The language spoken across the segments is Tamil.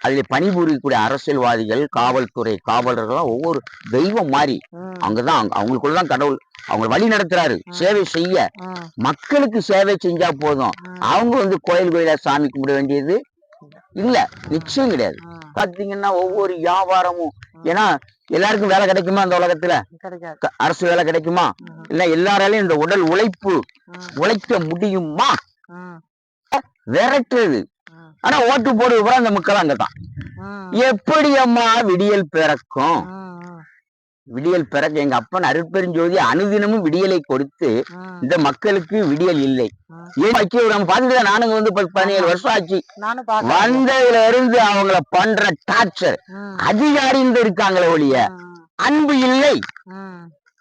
அதில் பணிபுரியக்கூடிய அரசியல்வாதிகள் காவல்துறை காவலர்கள் ஒவ்வொரு தெய்வம் மாதிரி ம், அங்கதான் அவங்க- அவங்களுக்குள்ளதான் கடவுள் அவங்க வழி நடத்துறாரு. சேவை செய்ய மக்களுக்கு சேவை செஞ்சா போதும். அவங்க வந்து கோயில் கோயிலா சாமி கும்பிட வேண்டியது இல்ல. நிச்சயம் கிடையாது. பாத்தீங்கன்னா ஒவ்வொரு வியாபாரமும் ஏன்னா எல்லாருக்கும் வேலை கிடைக்குமா அந்த உலகத்துல? அரசு வேலை கிடைக்குமா? இல்ல எல்லாராலையும் இந்த உடல் உழைப்பு உழைக்க முடியுமா? விரட்டுறது. ஆனா ஓட்டு போடுறது கூட அந்த மக்கள் அங்கதான். எப்படி அம்மா விடியல் பிறக்கும்? விடியல் பிறக்க எங்க அப்பன் அருட்பெருஞ்சோதி அனுதினமும் விடியலை கொடுத்து இந்த மக்களுக்கு விடியல் இல்லை. நம்ம பார்த்துட்டு நானுங்க வந்து பதினேழு வருஷம் ஆச்சு. வந்ததுல இருந்து அவங்கள பண்ற டார்ச்சர். அதிகாரிந்து இருக்காங்களே ஒழிய அன்பு இல்லை.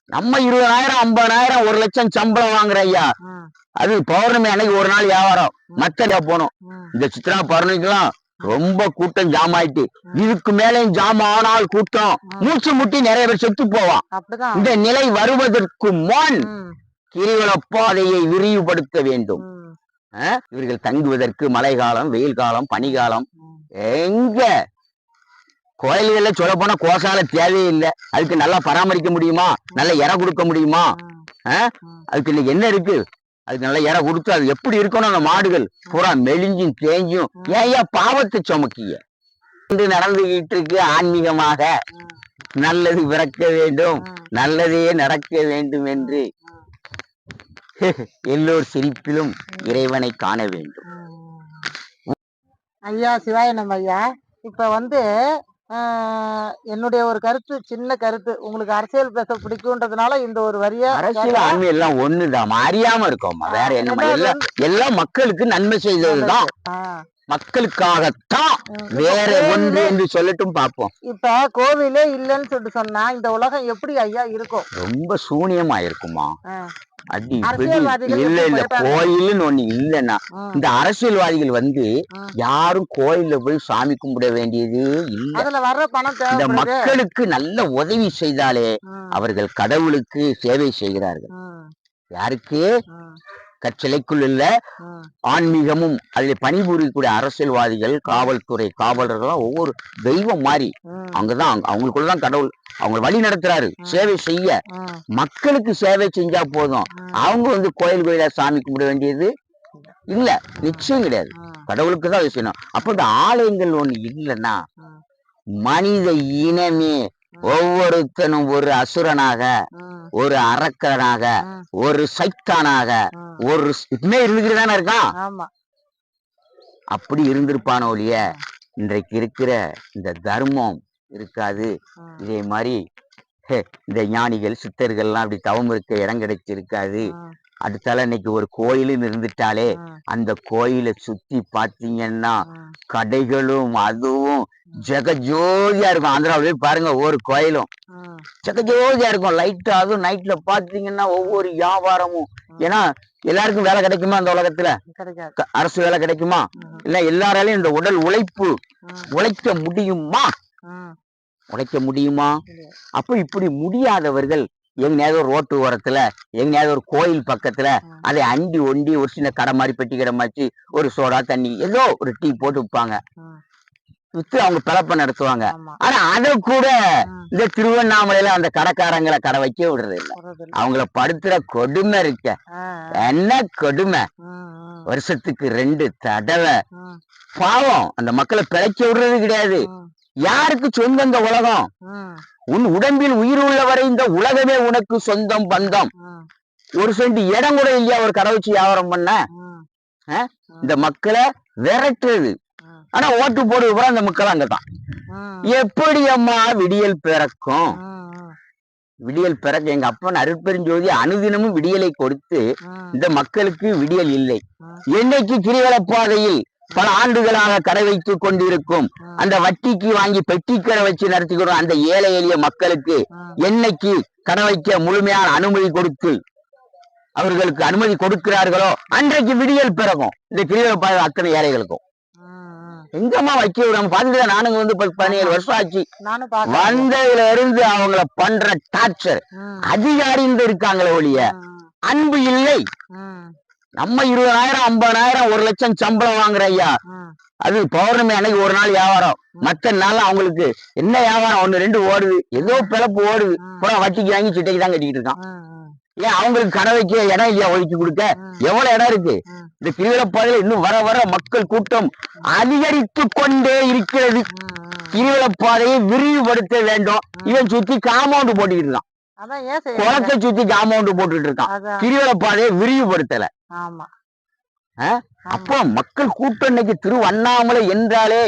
நம்ம இருபதாயிரம் ஐம்பதாயிரம் ஒரு லட்சம் சம்பளம் வாங்குற ஐயா. அது பௌர்ணமி அன்னைக்கு ஒரு நாள் வியாபாரம். மத்த போனோம் இந்த சித்ரா பௌர்ணமிக்கெல்லாம் ரொம்ப கூட்டம் ஜாம் ஆயிட்டு. இதுக்கு மேலேயும் ஜாம் ஆனால் கூட்டம். மூச்சு முட்டி நிறைய பேர் செத்து போவான். இந்த நிலை வருவதற்கு முன் கிரிவல பாதையை விரிவுபடுத்த வேண்டும். இவர்கள் தங்குவதற்கு மழை காலம் வெயில் காலம் பனிகாலம். எங்க? கோயில்கள்ல சொல்ல போனா கோசால தேவையில்லை அதுக்கு நல்லா பராமரிக்க முடியுமா? நல்ல இற கொடுக்க முடியுமா. அதுக்கு இன்னைக்கு என்ன இருக்கு? அதுக்கு நல்ல இற கொடுத்து அது எப்படி இருக்கணும் அந்த மாடுகள்? பூரா மெலிஞ்சும் தேஞ்சும். ஏன் பாவத்தை சுமக்கிய. இன்று நடந்துகிட்டு இருக்கு ஆன்மீகமாக நல்லது பிறக்க வேண்டும். நல்லதே நடக்க வேண்டும் என்று. எல்லோர் சிரிப்பிலும் இறைவனை காண வேண்டும். ஐயா சிவாய நம்ம ஐயா. இப்ப வந்து என்னுடைய ஒரு கருத்து சின்ன கருத்து. உங்களுக்கு அரசியல் பேச பிடிக்கும்ன்றதுனால இந்த ஒரு வரியா அரசியல் ஆண்மை எல்லாம் ஒண்ணுதான் அறியாம இருக்கோம்மா. வேற என்னமா எல்லாம் எல்லாம் மக்களுக்கு நன்மை செய்ததுதான். மக்களுக்காகத்தான். வேற ஒன்று என்று சொல்லட்டும் பார்ப்போம். இப்ப கோவிலே இல்லைன்னு சொல்லிட்டு சொன்னா இந்த உலகம் எப்படி ஐயா இருக்கும்? ரொம்ப சூனியமா இருக்குமா அடி இல்ல இல்ல? கோயில்னு ஒண்ணு இல்லைன்னா இந்த அரசியல்வாதிகள் வந்து. யாரும் கோயில்ல போய் சாமி கும்பிட வேண்டியது இல்ல. இந்த மக்களுக்கு நல்ல உதவி செய்தாலே அவர்கள் கடவுளுக்கு சேவை செய்கிறார்கள். யாருக்கு? கற்சிலைக்குள் ம், ஆன்மீகமும் அதில் பணிபுரியக்கூடிய அரசியல்வாதிகள் காவல்துறை காவலர்கள் ஒவ்வொரு தெய்வம் மாதிரி ம், அங்கதான் அவங்க- அவங்களுக்குள்ளதான் கடவுள் அவங்க வழி நடத்துறாரு சேவை செய்ய. மக்களுக்கு சேவை செஞ்சா போதும். அவங்க வந்து கோயில் கோயிலா சாமி கும்பிட வேண்டியது இல்ல. நிச்சயம் கிடையாது. கடவுளுக்கு தான் செய்யணும். அப்ப இந்த ஆலயங்கள் ஒண்ணு இல்லைன்னா மனித இனமே ஒவ்வொருத்தனும் ஒரு அசுரனாக ஒரு அரக்கனாக ஒரு சைத்தானாக. ஒரு இப்பமே இருந்துகிட்டு தானே இருக்கான்? அப்படி இருந்திருப்பானோ ஒழிய இன்றைக்கு இருக்கிற இந்த தர்மம் இருக்காது. இதே மாதிரி இந்த ஞானிகள் சித்தர்கள்லாம் அப்படி தவம் இருக்க இடம் கிடைச்சி இருக்காது ம், அடுத்தால இன்னைக்கு ஒரு கோயிலும் இருந்துட்டாலே அந்த கோயிலை சுத்தி பாத்தீங்கன்னா கடைகளும் அதுவும் ஜெகஜோதியா இருக்கும். ஆந்திராவில போய் பாருங்க ஒவ்வொரு கோயிலும். ஜெகஜோதியா இருக்கும். லைட் அதுவும் நைட்ல பாத்தீங்கன்னா ஒவ்வொரு வியாபாரமும். ஏன்னா எல்லாருக்கும் வேலை கிடைக்குமா அந்த உலகத்துல? அரசு வேலை கிடைக்குமா? இல்ல எல்லாராலையும் இந்த உடல் உழைப்பு உழைக்க முடியுமா? உழைக்க முடியுமா. அப்ப இப்படி முடியாதவர்கள் எங்கேயாவது ஒரு ரோட்டு ஓரத்துல எங்கேயாவது ஒரு கோயில் பக்கத்துல. அதை அண்டி ஒண்டி ஒரு சின்ன கடை மாதிரி பெட்டி கடை மாதிரி ஒரு சோடா தண்ணி ஏதோ ஒரு டீ போட்டு விற்பாங்க வித்து அவங்க பிழப்ப நடத்துவாங்க. ஆனா அத கூட இந்த திருவண்ணாமலையில அந்த கடைக்காரங்களை கடை வைக்க விடுறது இல்ல. அவங்கள படுத்துற கொடுமை இருக்க. என்ன கொடுமை? வருஷத்துக்கு ரெண்டு தடவை பாவம். அந்த மக்களை பிழைக்க விடுறது கிடையாது. யாருக்கு சொந்தம் இந்த உலகம் உன் உடம்பில் உயிர் உள்ளவரை இந்த உலகமே உனக்கு சொந்தம் பந்தம். ஒரு சென்ட் இடம் கூட இல்லையா? ஒரு கடை வச்சு வியாபாரம் பண்ண? இந்த மக்களை விரட்டுறது. ஆனா ஓட்டு போடுறது கூட அந்த மக்கள் அங்கதான் எப்படி அம்மா விடியல் பிறக்கும்? விடியல் பிறக்க எங்க அப்பன் அருட்பெருஞ்சோதி அனுதினமும் விடியலை கொடுத்து இந்த மக்களுக்கு விடியல் இல்லை. என்னைக்கு கிரிவல பாதையில் பல ஆண்டுகளாக கடை வைத்துக் கொண்டிருக்கும். அந்த வட்டிக்கு வாங்கி பெட்டிக்கடை வச்சு நடத்திக்கிறோம் அந்த ஏழை எளிய மக்களுக்கு என்னைக்கு கடை வைக்க முழுமையான அனுமதி கொடுத்து அவர்களுக்கு அனுமதி கொடுக்கிறார்களோ அன்றைக்கு விடியல் பிறகும். இந்த கிரிவல அத்தனை ஏழைகளுக்கும். எங்கம்மா வைக்க விடாம பாத்துட்டு நானுங்க வந்து பதினேழு வருஷம் ஆச்சு. வந்ததுல இருந்து அவங்கள பண்ற டார்ச்சர். ம், அதிகாரிந்து இருக்காங்களே ஒழிய அன்பு இல்லை. நம்ம இருபதாயிரம் ஐம்பதாயிரம் ஒரு லட்சம் சம்பளம் வாங்குற ஐயா. அது பௌர்ணமி அன்னைக்கு ஒரு நாள் வியாபாரம். மத்த நாள் அவங்களுக்கு என்ன வியாபாரம்? ஒண்ணு ரெண்டு ஓடுது. ஏதோ பிழப்பு ஓடுது. ம், பூரா வட்டிக்கு வாங்கி சிட்டைக்கு தான் கட்டிக்கிட்டு இருக்கான். ஏன் அவங்களுக்கு கடை வைக்க இடம் இல்லையா? ஒதுக்கி கொடுக்க. எவ்வளவு இடம் இருக்கு. இந்த திருவிழப்பாதையில இன்னும் வர வர மக்கள் கூட்டம் அதிகரித்து கொண்டே இருக்கிறது. திருவிழப்பாதையை விரிவுபடுத்த வேண்டும். இவன் சுத்தி காம்பவுண்ட் போட்டுக்கிட்டு இருக்கான். குளத்தை சுத்தி காம்பவுண்ட் போட்டுட்டு இருக்கான். திருவிழப்பாதையை விரிவுபடுத்தல. ஆமா. அப்போ மக்கள் கூட்டம் இன்னைக்கு திரு அண்ணாமலை என்றாலே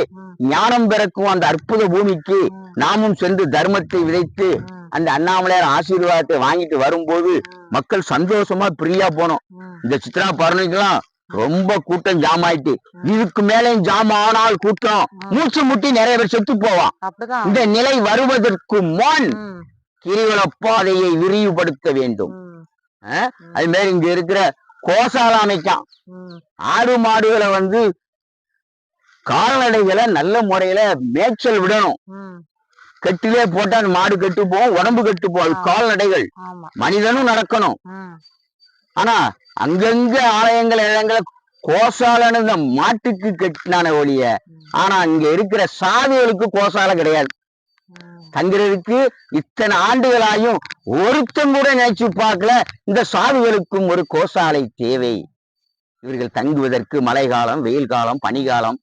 ஞானம் பிறக்கும் அந்த அற்புத பூமிக்கு நாமும் சென்று தர்மத்தை விதைத்து அந்த அண்ணாமலையார் ஆசீர்வாதத்தை வாங்கிட்டு வரும்போது மக்கள் சந்தோஷமா பிரியா போனோம். இந்த சித்ரா பௌர்ணமிக்கெல்லாம் ரொம்ப கூட்டம் ஜாம் ஆயிட்டு இதுக்கு மேலேயும் ஜாம் ஆனால் கூட்டம். மூச்சு முட்டி நிறைய பேர் செத்து போவான். இந்த நிலை வருவதற்கு முன் கிரிவல பாதையை விரிவுபடுத்த வேண்டும்? அது மாதிரி இங்க இருக்கிற கோசால அமைக்கான். ஆடு மாடுகளை வந்து கால்நடைகளை நல்ல முறையில மேய்ச்சல் விடணும். கட்டிலே போட்டா மாடு கெட்டு போகும் உடம்பு கெட்டு போகும். கால்நடைகள். மனிதனும் நடக்கணும். ஆனா அங்கங்க ஆலயங்கள் இடங்களை கோசாலன்னு மாட்டுக்கு கட்டினான ஒழிய ஆனா இங்க இருக்கிற சாதிகளுக்கு கோசாலை கிடையாது. தங்குறதுக்கு இத்தனை ஆண்டுகளாயும் ஒருத்தன் கூட நினைச்சு பார்க்கல. இந்த சாதுகளுக்கும் ஒரு கோசாலை தேவை. இவர்கள் தங்குவதற்கு மழை காலம் வெயில் காலம். பனிகாலம்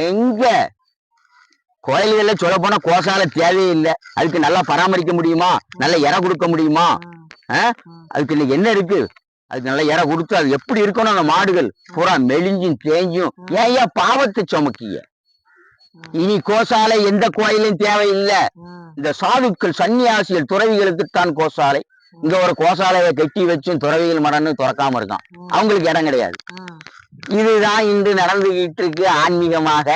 எங்க? கோயில்கள்ல சொல்ல போனா கோசாலை தேவையில்லை அதுக்கு நல்லா பராமரிக்க முடியுமா? நல்ல இற கொடுக்க முடியுமா? அதுக்கு இன்னைக்கு என்ன இருக்கு? அதுக்கு நல்லா இற கொடுத்து அது எப்படி இருக்கணும்? அந்த மாடுகள் பூரா மெலிஞ்சும் தேஞ்சும். ஏன் ஏன் பாவத்தை சுமக்கிய? இனி கோசாலை எந்த கோயிலும் தேவையில்லை. இந்த சாதுக்கள் சன்னியாசிகள் துறவிகளுக்குத்தான் கோசாலை. இங்க ஒரு கோசாலையை கட்டி வச்சும் துறவிகள் மடன்னு திறக்காம இருக்கான். அவங்களுக்கு இடம் கிடையாது. இதுதான் இன்று நடந்துகிட்டு இருக்கு ஆன்மீகமாக.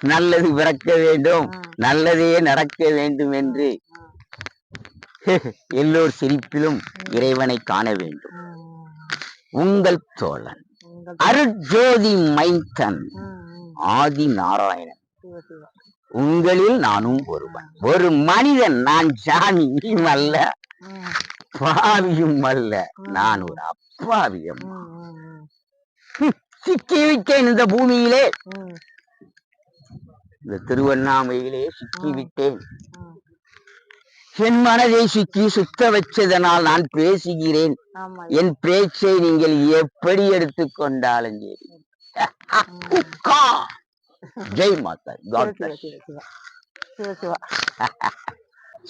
நல்லது பிறக்க வேண்டும். ம், நல்லதே நடக்க வேண்டும் என்று எல்லோர் சிரிப்பிலும் இறைவனை காண வேண்டும். உங்கள் தோழன். உங்கள் அருட்ஜோதி மைந்தன் ம், ம், ஆதி நாராயணன். உங்களில் நானும் ஒருவன். ஒரு மனிதன் நான் சாமியும் அல்ல பாவியும் அல்ல. நான் ஒரு அப்பாவியம் ம், சிக்கிவிட்டேன் இந்த பூமியிலே. இந்த திருவண்ணாமையிலே சிக்கிவிட்டேன் ம். என் மனதை சிக்கி சுத்த வச்சதனால் நான் பேசுகிறேன். என் பேச்சை நீங்கள் எப்படி எடுத்துக்கொண்டாலும் சரி. ம். உக்கா. ஜெய் மாதா காட்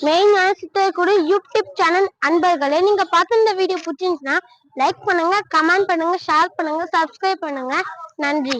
மெயின் சித்தர் யூடியூப் சேனல் அன்பர்களே நீங்க பார்த்த இந்த வீடியோ பிடிச்சிருந்துச்சுன்னா லைக் பண்ணுங்க கமெண்ட் பண்ணுங்க ஷேர் பண்ணுங்க சப்ஸ்கிரைப் பண்ணுங்க. நன்றி.